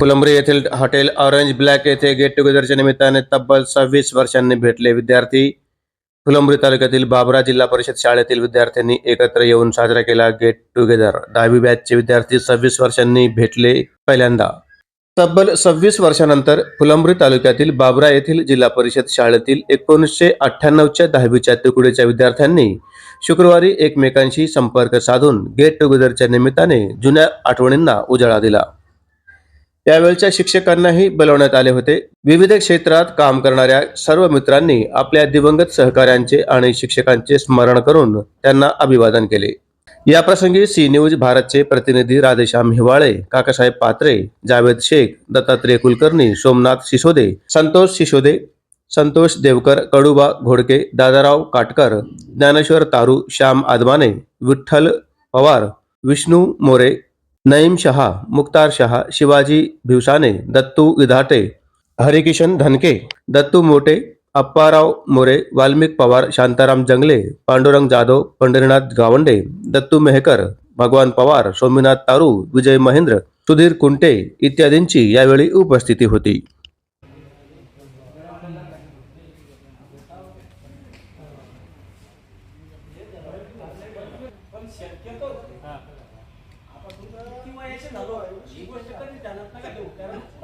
फुलंब्री येथील hotel orange black येथे get टुगेदरच्या निमित्ताने तब्बल सव्वीस वर्षांनी भेटले. विद्यार्थी फुलंब्री तालुक्यातील बाबरा जिल्हा परिषद शाळेतील विद्यार्थ्यांनी एकत्र येऊन साजरा केला गेट टुगेदर. दहावी बॅचचे विद्यार्थी सव्वीस वर्षांनी भेटले पहिल्यांदा. तब्बल सव्वीस वर्षानंतर फुलंब्री तालुक्यातील बाबरा येथील जिल्हा परिषद शाळेतील एकोणीसशे अठ्ठ्याण्णवच्या दहावीच्या तुकडीच्या विद्यार्थ्यांनी शुक्रवारी एकमेकांशी संपर्क साधून गेट टुगेदरच्या निमित्ताने जुन्या आठवणींना उजाळा दिला. यावेळच्या शिक्षकांनाही बोलवण्यात आले होते. विविध क्षेत्रात काम करणाऱ्या सर्व मित्रांनी आपल्या दिवंगत सहकाऱ्यांचे आणि शिक्षकांचे स्मरण करून त्यांना अभिवादन केले. या प्रसंगी सी न्यूज भारतचे प्रतिनिधी राधेश्याम हिवाळे काकासाहेब पात्रे जावेद शेख दत्तात्रय कुलकर्णी सोमनाथ सिसोदे संतोष सिसोदे संतोष देवकर कडुबा घोडके दादाराव काटकर ज्ञानेश्वर तारू श्याम आदमाने विठ्ठल पवार विष्णू मोरे नईम शहा मुक्तार शहा शिवाजी भिवसाने दत्तू विधाटे हरिकिशन धनके दत्तू मोटे अप्पाराव मोरे वाल्मिक पवार शांताराम जंगले पांडुरंग जाधव पंढरीनाथ गावंडे दत्तू मेहकर भगवान पवार सोमीनाथ तारू विजय महेंद्र सुधीर कुंटे इत्यादींची यावेळी उपस्थिती होती. 이 헷갈리지 않았다가 좀 웃잖아.